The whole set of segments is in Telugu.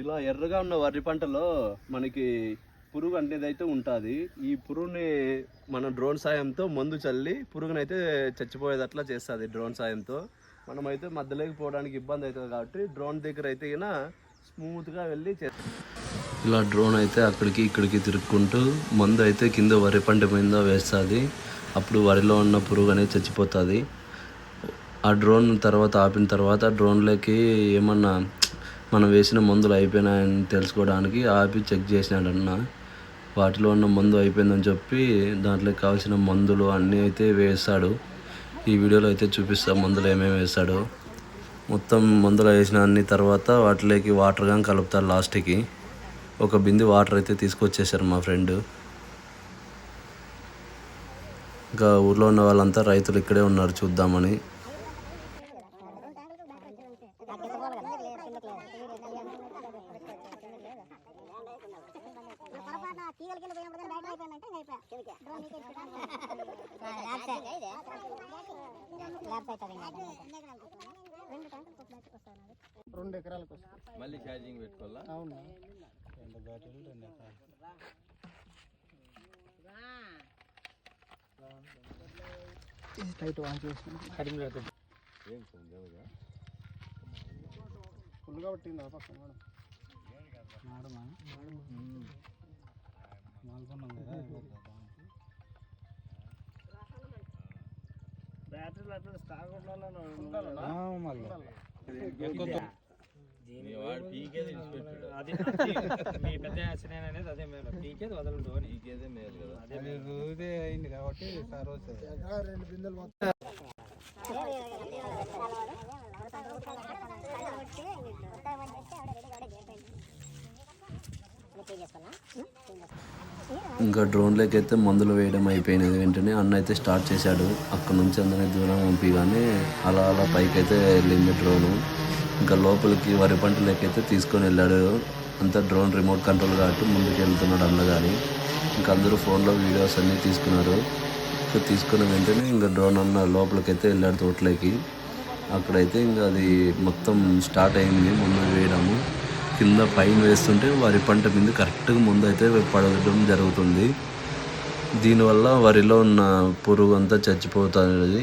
ఇలా ఎర్రగా ఉన్న వరి పంటలో మనకి పురుగు అనేది అయితే ఉంటుంది. ఈ పురుగుని మన డ్రోన్ సాయంతో మందు చల్లి పురుగునైతే చచ్చిపోయేటట్లా చేస్తుంది డ్రోన్ సాయంతో. మనమైతే మధ్యలోకి పోవడానికి ఇబ్బంది అవుతుంది కాబట్టి డ్రోన్ దగ్గర అయితే గిన స్మూత్గా వెళ్ళి చే ఇలా డ్రోన్ అయితే అక్కడికి ఇక్కడికి తిరుక్కుంటూ మందు అయితే కింద వరి పంట మీద వేస్తుంది. అప్పుడు వరిలో ఉన్న పురుగు అనేది చచ్చిపోతుంది. ఆ డ్రోన్ తర్వాత ఆపిన తర్వాత డ్రోన్లోకి ఏమన్నా మనం వేసిన మందులు అయిపోయినాయని తెలుసుకోవడానికి ఆపి చెక్ చేసినాడన్న. వాటిలో ఉన్న మందు అయిపోయిందని చెప్పి దాంట్లో కావాల్సిన మందులు అన్నీ అయితే వేస్తాడు. ఈ వీడియోలో అయితే చూపిస్తా మందులు ఏమేమి వేస్తాడు. మొత్తం మందులు వేసిన అన్ని తర్వాత వాటిలోకి వాటర్ కానీ కలుపుతారు లాస్ట్కి. ఒక బింది వాటర్ అయితే తీసుకొచ్చేసారు మా ఫ్రెండ్. ఇంకా ఊర్లో ఉన్న వాళ్ళంతా రైతులు ఇక్కడే ఉన్నారు చూద్దామని తీగల కింద పోయినప్పుడు కానీ బయట అయిపోయిందంటే ఇంకా అయిపోయా డ్రోన్ నీకే రెండు ఎకరాలకు మళ్ళీ ఛార్జింగ్ పెట్టుకోవాలా? అవును? రెండు బ్యాటరీలు రెండు ఎకరాలు. ఇది టైట్ వాన్ చేసిన కరీంనగర్ ఫుల్గా పట్టింది పక్కన మేడం మేడమా? మాల్కొన్నాం కదా. అది మీ పెద్ద యాక్సిడెంట్ అనేది అదే మేలు. పీకేది వదలదు అదే మేలు. ఇదే అయింది కాబట్టి సార్ రెండు బిందెలు మొత్తం ఇంకా డ్రోన్లోకి అయితే మందులు వేయడం అయిపోయినది వెంటనే అన్న అయితే స్టార్ట్ చేశాడు. అక్కడ నుంచి అందరినీ దూరం పంపిగానే అలా అలా పైకి అయితే వెళ్ళింది డ్రోను ఇంకా లోపలికి వరి పంటలోకి అయితే తీసుకొని వెళ్ళాడు. అంతా డ్రోన్ రిమోట్ కంట్రోల్ కాబట్టి ముందుకు వెళ్తున్నాడు అన్న కానీ ఇంకా అందరూ ఫోన్లో వీడియోస్ అన్నీ తీసుకున్నారు. ఇంకా తీసుకున్న వెంటనే ఇంకా డ్రోన్ అన్న లోపలికైతే వెళ్ళాడు తోటలోకి. అక్కడైతే ఇంకా అది మొత్తం స్టార్ట్ అయింది. ముందు వేయడము. కింద పైన వేస్తుంటే వరి పంట మీద కరెక్ట్గా ముందు అయితే పడడం జరుగుతుంది. దీనివల్ల వరిలో ఉన్న పురుగు అంతా చచ్చిపోతుంది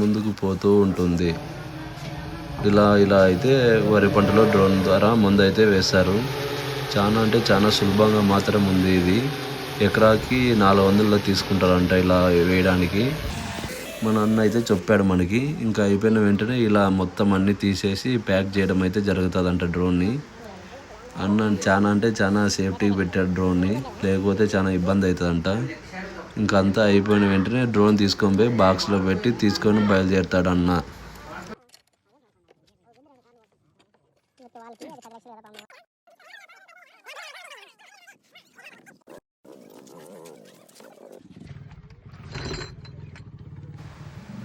ముందుకు పోతూ ఉంటుంది. ఇలా ఇలా అయితే వరి పంటలో డ్రోన్ ద్వారా ముందు అయితే వేశారు. చాలా అంటే చాలా సులభంగా మాత్రం ఉంది ఇది. ఎకరాకి నాలుగు వందల్లో తీసుకుంటారంట ఇలా వేయడానికి. మన అన్న అయితే చెప్పాడు మనకి. ఇంకా అయిపోయిన వెంటనే ఇలా మొత్తం అన్ని తీసేసి ప్యాక్ చేయడం అయితే జరుగుతుందంట డ్రోన్ని. అన్న చాలా అంటే చాలా సేఫ్టీకి పెట్టాడు డ్రోన్ని. లేకపోతే చాలా ఇబ్బంది అవుతుందంట. ఇంకంతా అంతా అయిపోయిన వెంటనే డ్రోన్ తీసుకొని పోయి బాక్స్లో పెట్టి తీసుకొని బయలుదేరుతాడు అన్న.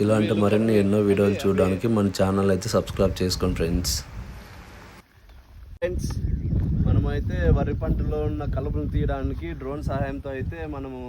ఇలాంటి మరిన్ని ఎన్నో వీడియోలు చూడడానికి మన ఛానల్ అయితే సబ్స్క్రైబ్ చేసుకోండి ఫ్రెండ్స్. ఫ్రెండ్స్ మనమైతే వరి పంటలో ఉన్న కలుపును తీయడానికి డ్రోన్ సహాయంతో అయితే మనము